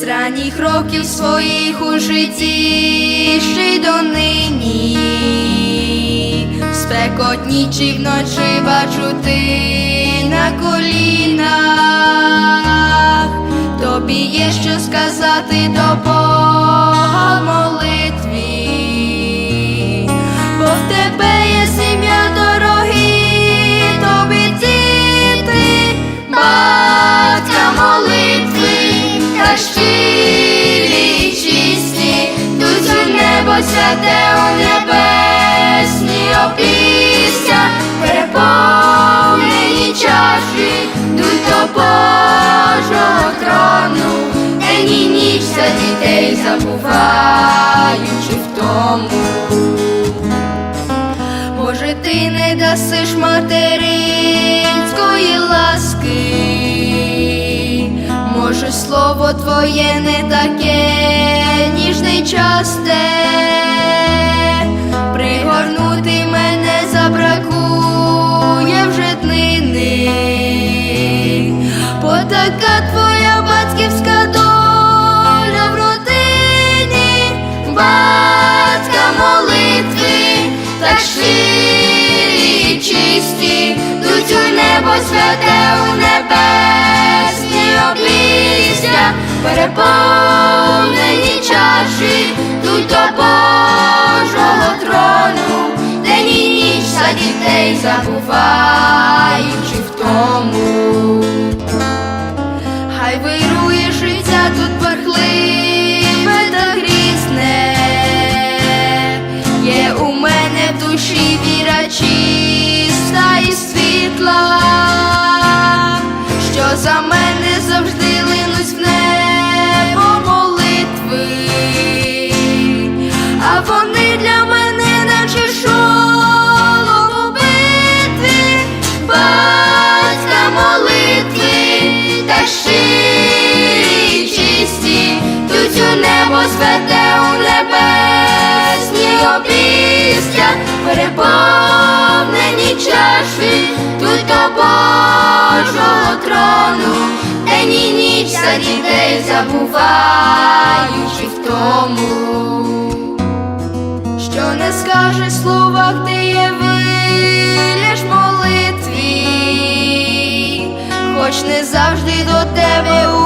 з ранніх років своїх у житті, ще й донині, в спекотні чи вночі бачу ти на колінах, тобі є що сказати до Бога забуваючи в тому. Може, ти не дасиш материнської ласки, може, слово твоє не таке ніжне й часте, пригорнути мене забракує вже днини, бо така твоя у небо святе у небесні обійстя, переповнені чаші, тут до Божого трону, день і ніч за дітей забуваючи й чисті, тут у небо святе у небесні обістя, переповнені чаші, тут до Божого трону, день і ніч за дітей забуваючи в тому. Що не скаже словах, де є виліж хоч не завжди до тебе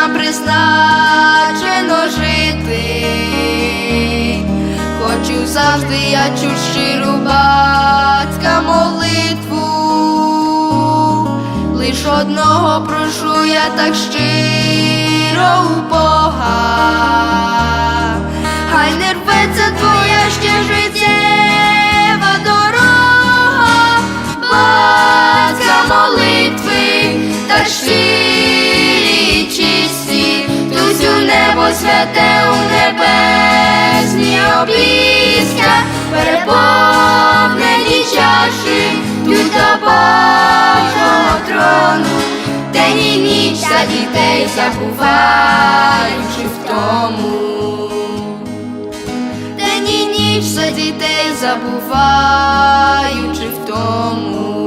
нам призначено жити, хочу завжди я чу щиру батька молитву, лиш одного прошу я так щиро у за дітей забуваючи в тому. День і ніч за дітей забуваючи в тому.